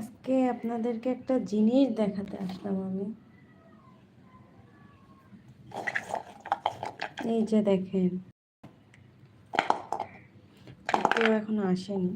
আজকে আপনাদেরকে একটা জিনিস দেখাতে আসলাম আমি। এই যে দেখেন। কেউ এখনও আসেনি।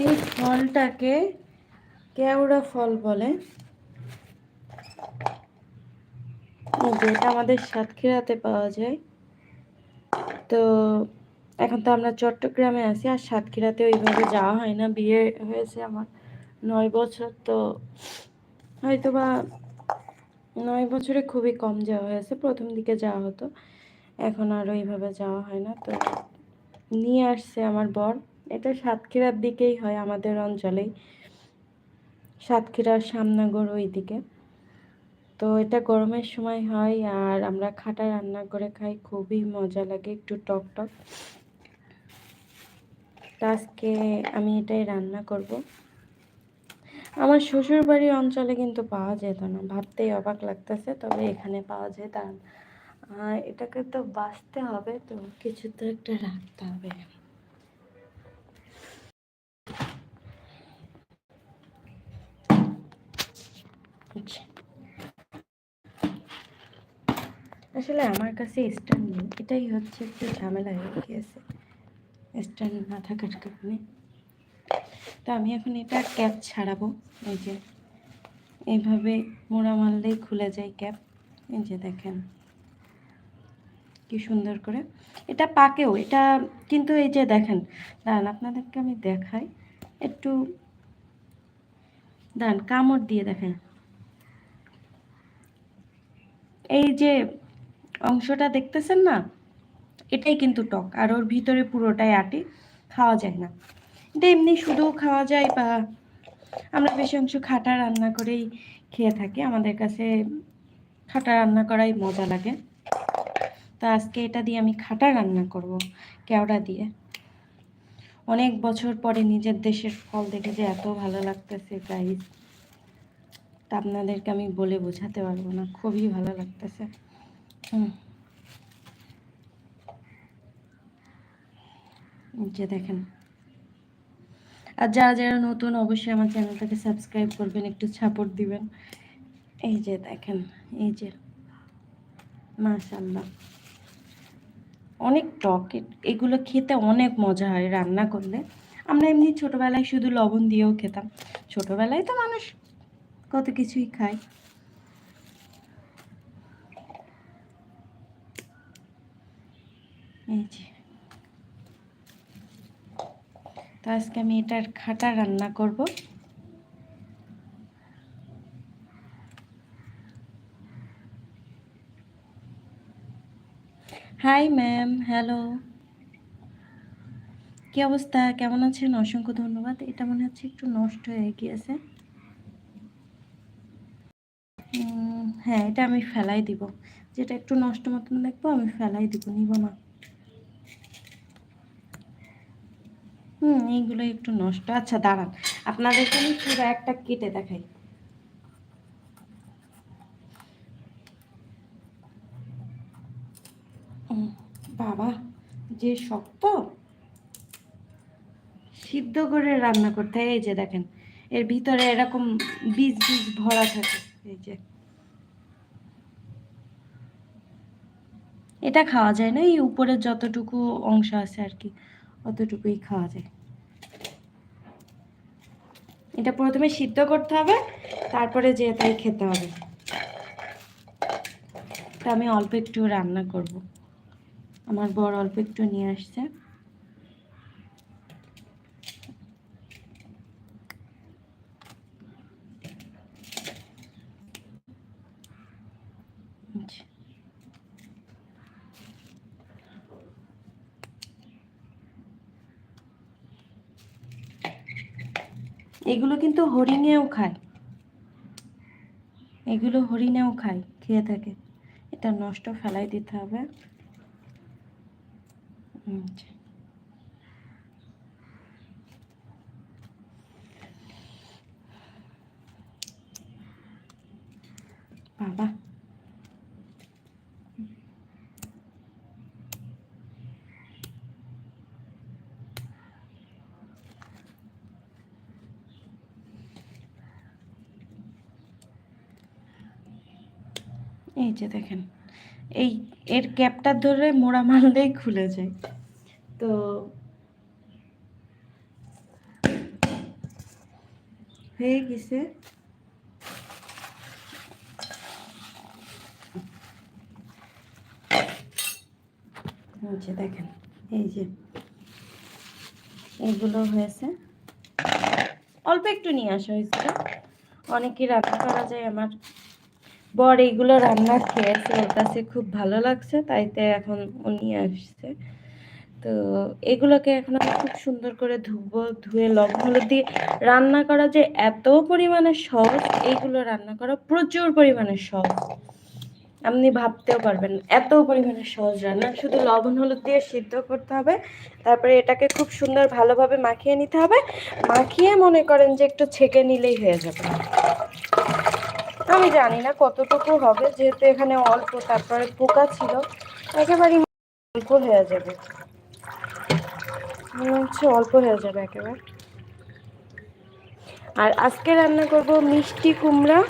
এই ফলটাকে কেওড়া ফল বলে। যেটা আমাদের সাতক্ষীরাতে পাওয়া যায়। তো এখন তো আমরা চট্টগ্রামে আছি, আর সাতক্ষীরাতে ওইভাবে যাওয়া হয় না। বিয়ে হয়েছে আমার নয় বছর, তো হয়তো বা নয় বছরে খুবই কম যাওয়া হয়েছে। প্রথম দিকে যাওয়া হতো, এখন আর ওইভাবে যাওয়া হয় না। তো নিয়ে আসছে আমার বর। এটা সাতক্ষীরার দিকেই হয় আমাদের অঞ্চলেই সাতক্ষীরার সামনাগর ওই দিকে তো এটা গরমের সময় হয় আর আমরা খাটা রান্না করে খাই, খুবই মজা লাগে একটু টক টক। আজকে আমি এটাই রান্না করব। আমার শ্বশুর বাড়ির অঞ্চলে কিন্তু পাওয়া যেত না, ভাবতেই অবাক লাগতেছে, তবে এখানে পাওয়া যেত। তার এটাকে তো বাঁচতে হবে তো, কিছু তো একটা রাখতে হবে আচ্ছা আসলে আমার কাছে স্ট্যান্ড নেই। এটাই হচ্ছে একটু ঝামেলা হয়ে গিয়েছে। স্ট্যান্ড না থাকার কারণে। তো আমি এখন এটা ক্যাপ ছাড়াবো। এই যে, এইভাবে মোড়া মারলেই খুলে যায় ক্যাপ। এই যে দেখেন, কি সুন্দর করে। এটা পাকেও, এটা কিন্তু এই যে দেখেন, দাঁড়ান আপনাদেরকে আমি দেখাই। একটু, দাঁড়ান কামড় দিয়ে দেখেন। এই যে অংশটা দেখতেছেন না? এটাই কিন্তু টক। আর ওর ভিতরে পুরোটাই আটি। খাওয়া যায় না। এটা এমনি শুধু খাওয়া যায় বা আমরা বেশি অংশ খাটা রান্না করেই খেয়ে থাকি। আমাদের কাছে খাটা রান্না করাই মজা লাগে। তো আজকে এটা দিয়ে আমি খাটা রান্না করব, কেওড়া দিয়ে। অনেক বছর পরে নিজের দেশের ফল দেখে যে এত ভালো লাগতেছে গাইজ তা আপনাদেরকে আমি বলে বোঝাতে পারব না। খুবই ভালো লাগতেছে। যে দেখেন। আর যারা যারা নতুন, অবশ্যই আমার চ্যানেলটাকে সাবস্ক্রাইব করবেন, একটু সাপোর্ট দিবেন। এই যে দেখেন, এই যে। মাশাল্লাহ অনেক টক। এগুলো খেতে অনেক মজা হয় রান্না করলে। আমরা এমনি ছোটোবেলায় শুধু লবণ দিয়েও খেতাম। ছোটোবেলায় তো মানুষ কত কিছুই খায়। তো আজকে আমি এটার খাটা রান্না করব। হাই ম্যাম হ্যালো কি অবস্থা? কেমন আছেন? অসংখ্য ধন্যবাদ। এটা মনে হচ্ছে একটু নষ্ট হয়ে গিয়েছে। হ্যাঁ এটা আমি ফেলাই দিব। যেটা একটু নষ্ট মতন দেখব, আমি ফেলাই দিব, নিব না। হুম এইগুলো একটু নষ্ট। আচ্ছা দাঁড়ান। আপনাদেরকে আমি পুরো একটা কেটে দেখাই। বাবা, যে শক্ত, সিদ্ধ করে রান্না করতে এই যে দেখেন, এর ভিতরে এরকম বীজ বীজ ভরা থাকে। এই যে। এটা খাওয়া যায় না, এই উপরের যতটুকু অংশ আছে আর কি, অতটুকুই খাওয়া যায়। এটা প্রথমে সিদ্ধ করতে হবে, তারপরে যে তাই খেতে হবে। তা আমি অল্প একটু রান্না করব। আমার বড় অল্প একটু নিয়ে আসছে। এগুলো কিন্তু হরিণেও খায়। এগুলো হরিণেও খায়, খেয়ে থাকে। এটা নষ্ট ফেলাই দিতে হবে। আচ্ছা। বাবা এই যে দেখেন, এই এর ক্যাপটা ধরে মোড়া মারলেই খুলে যায়। তো হয়ে গেছে। দেখেন, এই যে এইগুলো হয়েছে। অল্প একটু নিয়ে আসা হয়েছিল অনেকই রান্না করা যায়, আমার বর এইগুলো রান্না খেয়েছে, ওর কাছে খুব ভালো লাগছে তাইতে এখন ও নিয়ে আসছে। তো এগুলোকে এখন আমি খুব সুন্দর করে ধুবো, ধুয়ে লবণ হলুদ দিয়ে রান্না করা যে এত পরিমাণে সহজ, এইগুলো রান্না করা প্রচুর পরিমাণে সহজ। আপনি ভাবতেও পারবেন এত পরিমাণে সহজ রান্না। শুধু লবণ হলুদ দিয়ে সিদ্ধ করতে হবে, তারপরে এটাকে খুব সুন্দর ভালোভাবে মাখিয়ে নিতে হবে। মাখিয়ে মনে করেন যে একটু ছেঁকে নিলেই হয়ে যাবে। আমি জানি না কতটুকু হবে, যেহেতু এখানে অল্প, তারপরে পোকা ছিল, একেবারেই অল্প হয়ে যাবে। মনে হচ্ছে অল্প হয়ে যাবে একেবারে। আর আজকে রান্না করব মিষ্টি কুমড়া।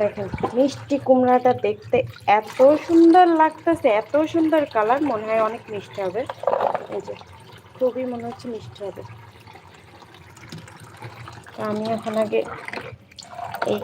দেখেন, মিষ্টি কুমড়াটা দেখতে এত সুন্দর লাগতেছে, এত সুন্দর কালার, মনে হয় অনেক মিষ্টি হবে। এই যে, খুবই মনে হচ্ছে মিষ্টি হবে। তো আমি এখন আগে এই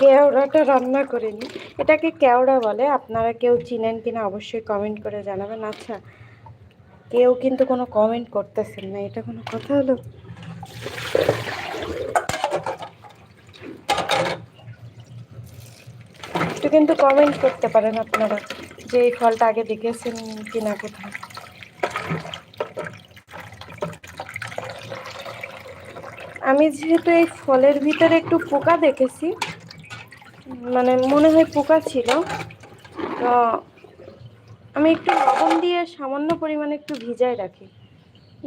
কেওড়াটা রান্না করে নিই। এটাকে কেওড়া বলে। আপনারা কেউ চিনেন কিনা অবশ্যই কমেন্ট করে জানাবেন। আচ্ছা কেউ কিন্তু কোনো কমেন্ট করতেছেন না। এটা কোনো কথা হলো? একটু কিন্তু কমেন্ট করতে পারেন আপনারা যে এই ফলটা আগে দেখেছেন কিনা কোথায় আমি যেহেতু এই ফলের ভিতরে একটু পোকা দেখেছি মানে মনে হয় পোকা ছিল। তো আমি একটু লবণ দিয়ে সামান্য পরিমাণে একটু ভিজায় রাখি।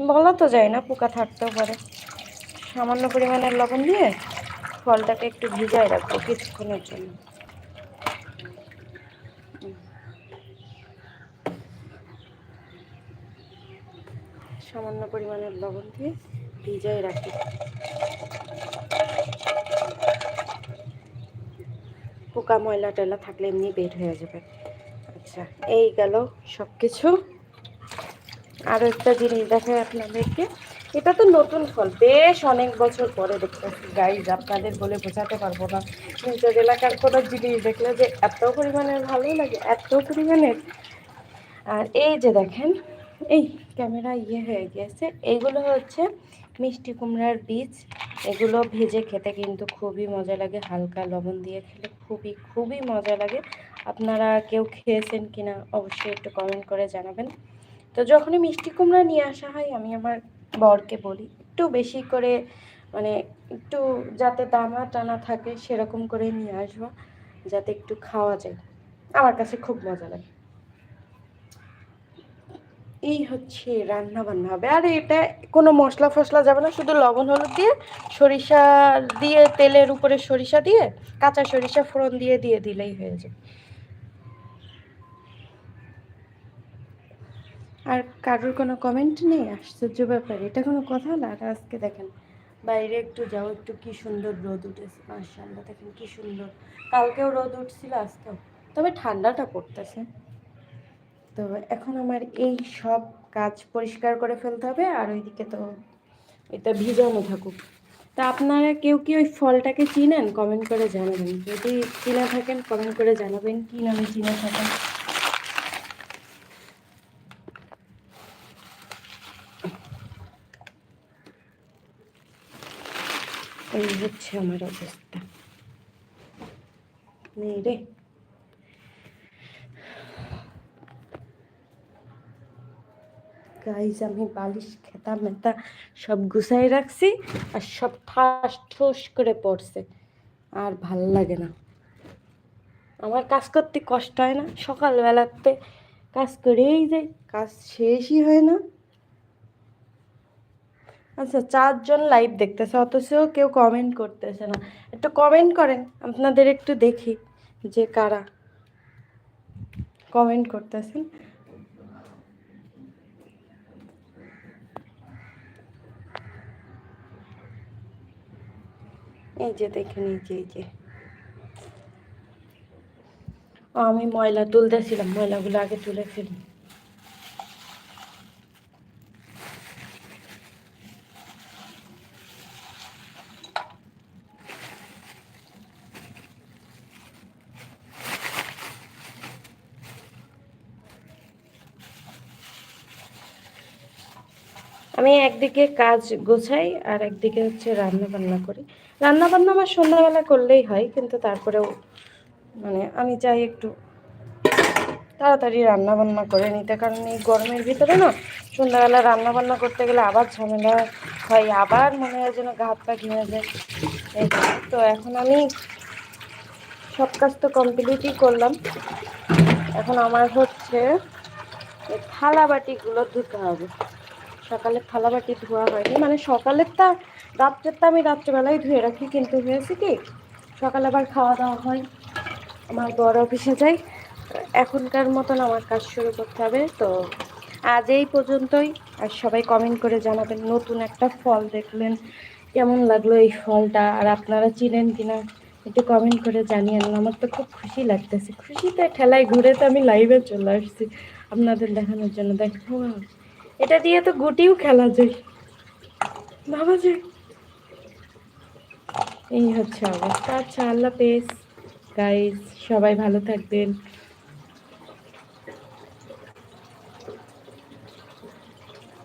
বলা তো যায় না পোকা থাকতেও পারে। সামান্য পরিমাণের লবণ দিয়ে ফলটাকে একটু ভিজায় রাখব কিছুক্ষণের জন্য। সামান্য পরিমাণের লবণ দিয়ে ভিজায় রাখি। পোকা ময়লা টয়লা থাকলে এমনি বের হয়ে যাবে। আচ্ছা এই গেল সব কিছু আরও একটা জিনিস দেখাই আপনাদেরকে। এটা তো নতুন ফল, বেশ অনেক বছর পরে দেখতেছি। গাইজ আপনাদের বলে বোঝাতে পারব না। নিজের এলাকার কোনো জিনিস দেখলে যে এত পরিমাণের ভালো লাগে, এত পরিমাণের আর এই যে দেখেন, এই ক্যামেরা ইয়ে হয়ে গিয়েছে। এইগুলো হচ্ছে মিষ্টি কুমড়ার বীজ। এগুলো ভেজে খেতে কিন্তু খুবই মজা লাগে। হালকা লবণ দিয়ে খেলে খুবই খুবই মজা লাগে। আপনারা কেউ খেয়েছেন কিনা অবশ্যই একটু কমেন্ট করে জানাবেন। তো যখনই মিষ্টি কুমড়া নিয়ে আসা হয়, আমি আমার বরকে বলি, একটু বেশি করে মানে একটু যাতে দানা টানা থাকে সেরকম করে নিয়ে আসব, যাতে একটু খাওয়া যায়। আমার কাছে খুব মজা লাগে। এই হচ্ছে রান্না বান্না হবে। আর এটা কোনো মশলা ফসলা যাবে না, শুধু লবণ, হলুদ দিয়ে সরিষা দিয়ে, তেলের উপরে সরিষা দিয়ে, কাঁচা সরিষা ফোড়ন দিয়ে দিয়ে দিলেই হয়ে যায়। আর কারোর কোনো কমেন্ট নেই? আশ্চর্য ব্যাপার, এটা কোনো কথা? না আর আজকে দেখেন, বাইরে একটু যাও, একটু কি সুন্দর রোদ উঠেছে। মার্শাল্লাহ দেখেন কি সুন্দর। কালকেও রোদ উঠছিল, আজকেও। তবে ঠান্ডাটা পড়তেছে। তো এখন আমার এই সব কাজ পরিষ্কার করে ফেলতে হবে আর ওইদিকে তো এটা ভিজানো থাকুক। তা আপনারা কেউ কি ওই ফলটাকে চিনেন? কমেন্ট করে জানাবেন। যদি চিনে থাকেন, কমেন্ট করে জানাবেন কি নামে চিনে থাকেন। এই হচ্ছে আমার অবস্থা। নেই রে। গাইজ আমি বালিশ খেতা মেতা সব গুছাই রাখছি আর সব ঠাস ঠোস করে পড়ছে। আর ভালো লাগে না। আমার কাজ করতে কষ্ট হয় না। সকালবেলাতে কাজ করেই যাই, কাজ শেষই হয় না। আচ্ছা চারজন লাইভ দেখতেছে, অথচ কেউ কমেন্ট করতেছে না। একটু কমেন্ট করেন, আপনাদের একটু দেখি যে কারা কমেন্ট করতেছেন। এই যে দেখেন এই যে এই যে। আমি ময়লা তুলতেছিলাম ময়লাগুলো আগে তুলে ফেলি। আমি একদিকে কাজ গোছাই আর একদিকে হচ্ছে রান্না বান্না করি। রান্না বান্না আমার সন্ধ্যাবেলা করলেই হয়, কিন্তু তারপরেও মানে আমি চাই একটু তাড়াতাড়ি রান্না বান্না করে নিতে। কারণ এই গরমের ভিতরে না, সন্ধ্যাবেলা রান্না বান্না করতে গেলে আবার ঝামেলা হয়, আবার মনে হয় যেন গা পা ঘিরে যায়। তো এখন আমি সব কাজ তো কমপ্লিটই করলাম। এখন আমার হচ্ছে থালা বাটিগুলো ধুতে হবে। সকালে থালা বাটি ধোয়া হয়নি। মানে সকালের তা রাত্রের তা আমি রাত্রেবেলায় ধুয়ে রাখি, কিন্তু হয়েছে কি, সকালে আবার খাওয়া দাওয়া হয়। আমার বড় অফিসে যাই এখনকার মতন আমার কাজ শুরু করতে হবে। তো আজ এই পর্যন্তই। আর সবাই কমেন্ট করে জানাবেন, নতুন একটা ফল দেখলেন, কেমন লাগল এই ফলটা, আর আপনারা চিনেন কিনা একটু কমেন্ট করে জানিয়ে আমার তো খুব খুশি লাগতেছে। খুশিতে ঠেলায় ঘুরে তো আমি লাইভে চলে আসছি। আপনাদের দেখানোর জন্য, দেখো এটা দিয়ে তো গুটিও খেলা যায়। ভাবা যায় এই হচ্ছে অবস্থা। আচ্ছা আল্লাহ পেস গাইজ সবাই ভালো থাকবেন।